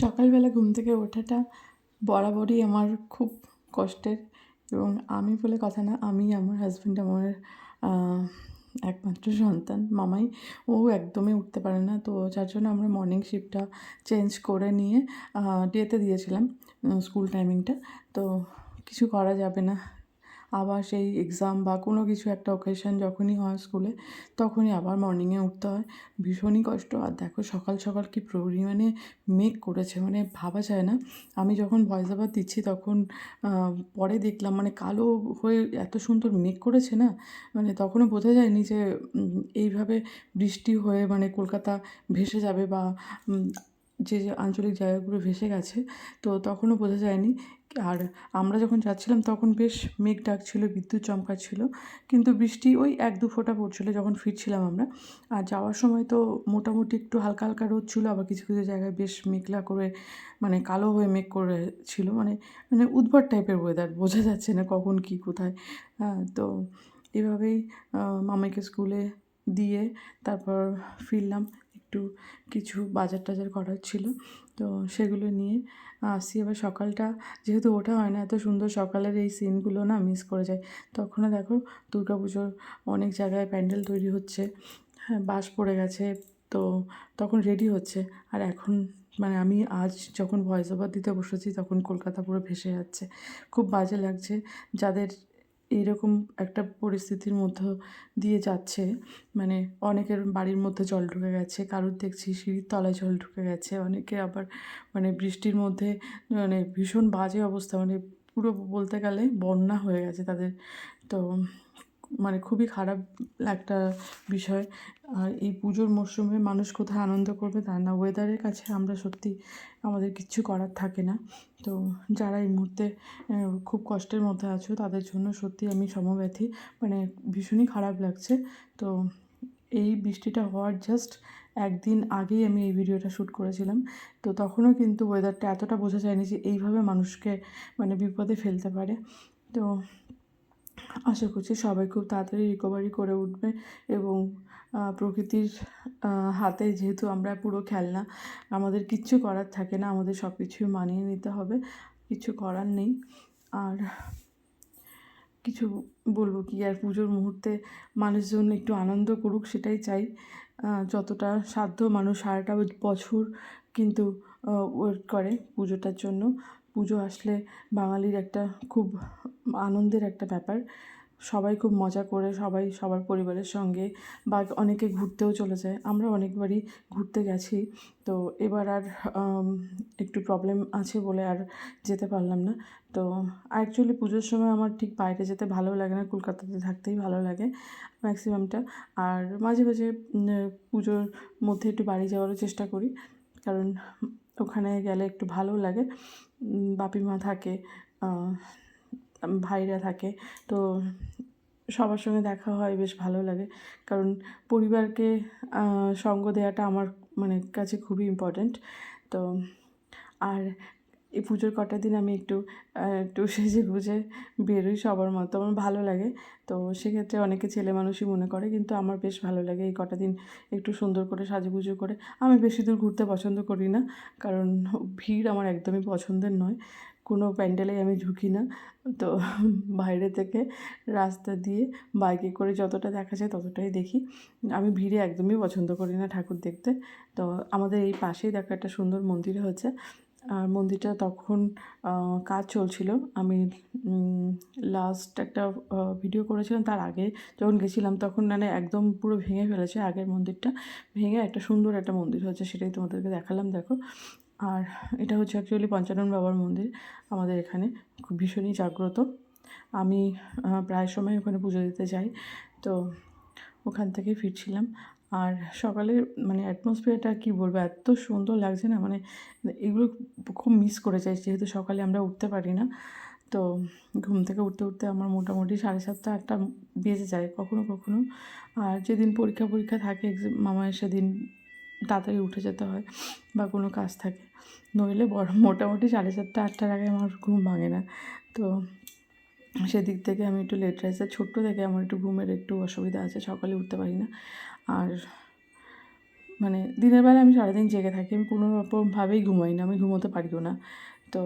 সকালবেলা ঘুম থেকে ওঠাটা বরাবরই আমার খুব কষ্টের এবং আমি বলে কথা না, আমি আমার হাজব্যান্ড আমার একমাত্র সন্তান, মামাই। ও একদমই উঠতে পারে না, তো যার জন্য আমরা মর্নিং শিফটটা চেঞ্জ করে নিয়ে ডেতে দিয়েছিলাম স্কুল টাইমিংটা তো কিছু করা যাবে না। আবার সেই এক্সাম বা কোনো কিছু একটা অকেশন যখনই হয় স্কুলে তখনই আবার মর্নিংয়ে উঠতে হয়। ভীষণই কষ্ট। আর দেখো সকাল সকাল কি পরিমাণে মেঘ করেছে মানে ভাবা যায় না। আমি যখন ভয়েস ওভার দিচ্ছি তখন পরে দেখলাম মানে কালো হয়ে এত সুন্দর মেঘ করেছে না মানে তখনও বোঝা যায়নি যে এইভাবে বৃষ্টি হয়ে মানে কলকাতা ভেসে যাবে বা যে যে আঞ্চলিক জায়গাগুলো ভেসে গেছে, তো তখনও বোঝা যায়নি। আর আমরা যখন যাচ্ছিলাম তখন বেশ মেঘ ডাকছিল বিদ্যুৎ চমকাচ্ছিল কিন্তু বৃষ্টি ওই এক দু ফোঁটা পড়ছিল যখন ফিরছিলাম আমরা। আর যাওয়ার সময় তো মোটামুটি একটু হালকা হালকা রোদ ছিল, আবার কিছু কিছু জায়গায় বেশ মেঘলা করে মানে কালো হয়ে মেঘ করে ছিল মানে মানে উদ্ভট টাইপের ওয়েদার বোঝা যাচ্ছে না কখন কী কোথায়। হ্যাঁ তো এভাবেই মামাইকে স্কুলে দিয়ে তারপর ফিরলাম। একটু কিছু বাজার টাজার করার ছিল। তো সেগুলো নিয়ে আসি। এবার সকালটা যেহেতু ওঠা হয় না, এত সুন্দর সকালের এই সিনগুলো না মিস করে যায়। তখনও দেখো দুর্গাপুজোর অনেক জায়গায় প্যান্ডেল তৈরি হচ্ছে হ্যাঁ বাস পড়ে গেছে, তো তখন রেডি হচ্ছে। আর এখন মানে আমি আজ যখন ভয়েস ওভার দিতে বসেছি, তখন কলকাতা পুরো ভেসে যাচ্ছে। খুব বাজে লাগছে। যাদের এইরকম একটা পরিস্থিতির মধ্য দিয়ে যাচ্ছে। মানে অনেকের বাড়ির মধ্যে জল ঢুকে গেছে, কারোর দেখছি সিঁড়ির তলায় জল ঢুকে গেছে, অনেকে আবার মানে বৃষ্টির মধ্যে মানে ভীষণ বাজে অবস্থা মানে পুরো বলতে গেলে বন্যা হয়ে গেছে তাদের। তো মানে খুবই খারাপ একটা বিষয়। আর এই পুজোর মরশুমে মানুষ কোথায় আনন্দ করবে তা না ওয়েদারের কাছে আমরা সত্যি আমাদের কিচ্ছু করার থাকে না। তো যারা এই মুহূর্তে খুব কষ্টের মধ্যে আছো তাদের জন্য সত্যি আমি সমব্যথী। মানে ভীষণই খারাপ লাগছে। তো এই বৃষ্টিটা হওয়ার জাস্ট একদিন আগেই আমি এই ভিডিওটা শ্যুট করেছিলাম। তো তখনও কিন্তু ওয়েদারটা এতটা বোঝা যায়নি যে এইভাবে মানুষকে মানে বিপদে ফেলতে পারে। তো আশা করছি সবাই খুব তাড়াতাড়ি রিকভারি করে উঠবে এবং প্রকৃতির হাতে যেহেতু আমরা পুরো খেলনা, আমাদের কিচ্ছু করার থাকে না, আমাদের সব কিছুই মানিয়ে নিতে হবে, কিছু করার নেই। আর কিছু বলব কি, আর পুজোর মুহূর্তে মানুষজন একটু আনন্দ করুক সেটাই চাই। যতটা সাধ্য মানুষ সারাটা বছর কিন্তু ওয়েট করে পুজোটার জন্য। পুজো আসলে বাঙালির একটা খুব আনন্দের একটা ব্যাপার। সবাই খুব মজা করে সবাই সবার পরিবারের সঙ্গে বা অনেকে ঘুরতেও চলে যায়। আমরা অনেকবারই ঘুরতে গেছি। তো এবার আর একটু প্রবলেম আছে বলে আর যেতে পারলাম না। তো অ্যাকচুয়ালি পুজোর সময় আমার ঠিক বাইরে যেতে ভালো লাগে না, কলকাতাতে থাকতেই ভালো লাগে ম্যাক্সিমামটা আর মাঝে মাঝে পুজোর মধ্যে একটু বাড়ি যাওয়ারও চেষ্টা করি। কারণ ওখানে গেলে একটু ভালো লাগে। বাপিমা থাকে ভাইরা থাকে। তো সবার সঙ্গে দেখা হয়, বেশ ভালো লাগে। কারণ পরিবারকে সঙ্গ দেওয়াটা আমার মানে কাছে খুবই ইম্পর্ট্যান্ট তো, আর এই পুজোর কটা দিন আমি একটু একটু সেজে গুজে বেরোই সবার মতো। আমার ভালো লাগে। তো সেক্ষেত্রে অনেকে ছেলে মানুষই মনে করে, কিন্তু আমার বেশ ভালো লাগে এই কটা দিন একটু সুন্দর করে সাজুগুজু করে। আমি বেশি দূর ঘুরতে পছন্দ করি না, কারণ ভিড় আমার একদমই পছন্দের নয়। কোনো প্যান্ডেলেই আমি ঝুঁকি না। তো বাইরে থেকে রাস্তা দিয়ে বাইকে করে যতটা দেখা যায় ততটাই দেখি। আমি ভিড়ে একদমই পছন্দ করি না ঠাকুর দেখতে। তো আমাদের এই পাশেই দেখা একটা সুন্দর মন্দির হয়েছে। আর মন্দিরটা তখন কাজ চলছিল। আমি লাস্ট একটা ভিডিও করেছিলাম তার আগে। যখন গেছিলাম তখন মানে একদম পুরো ভেঙে ফেলেছে আগের মন্দিরটা। ভেঙে একটা সুন্দর একটা মন্দির হয়েছে, সেটাই তোমাদেরকে দেখালাম, দেখো। আর এটা হচ্ছে অ্যাকচুয়ালি পঞ্চানন বাবার মন্দির, আমাদের এখানে। খুব ভীষণই জাগ্রত। আমি প্রায় সময় ওখানে পুজো দিতে যাই। তো ওখান থেকে ফিরছিলাম। আর সকালের মানে অ্যাটমসফিয়ারটা কী বলব, এত সুন্দর লাগছে না? মানে এগুলো খুব মিস করে যাই, যেহেতু সকালে আমরা উঠতে পারি না। তো ঘুম থেকে উঠতে উঠতে আমার মোটামুটি সাড়ে সাতটা, আটটা বেজে যায় কখনো কখনো। আর যেদিন পরীক্ষা পরীক্ষা থাকে মামার সেদিন তাড়াতাড়ি উঠে যেতে হয় বা কোনো কাজ থাকে। নইলে বড় মোটামুটি সাড়ে সাতটা, আটটার আগে আমার ঘুম ভাঙে না। তো সেদিক থেকে আমি একটু লেট আর ছোট্ট থেকে আমার একটু ঘুমের একটু অসুবিধা আছে, সকালে উঠতে পারি না। আর মানে দিনের বেলা আমি সারাদিন জেগে থাকি, আমি কোনোরকমভাবেই ঘুমাই না, আমি ঘুমোতে পারিও না। তো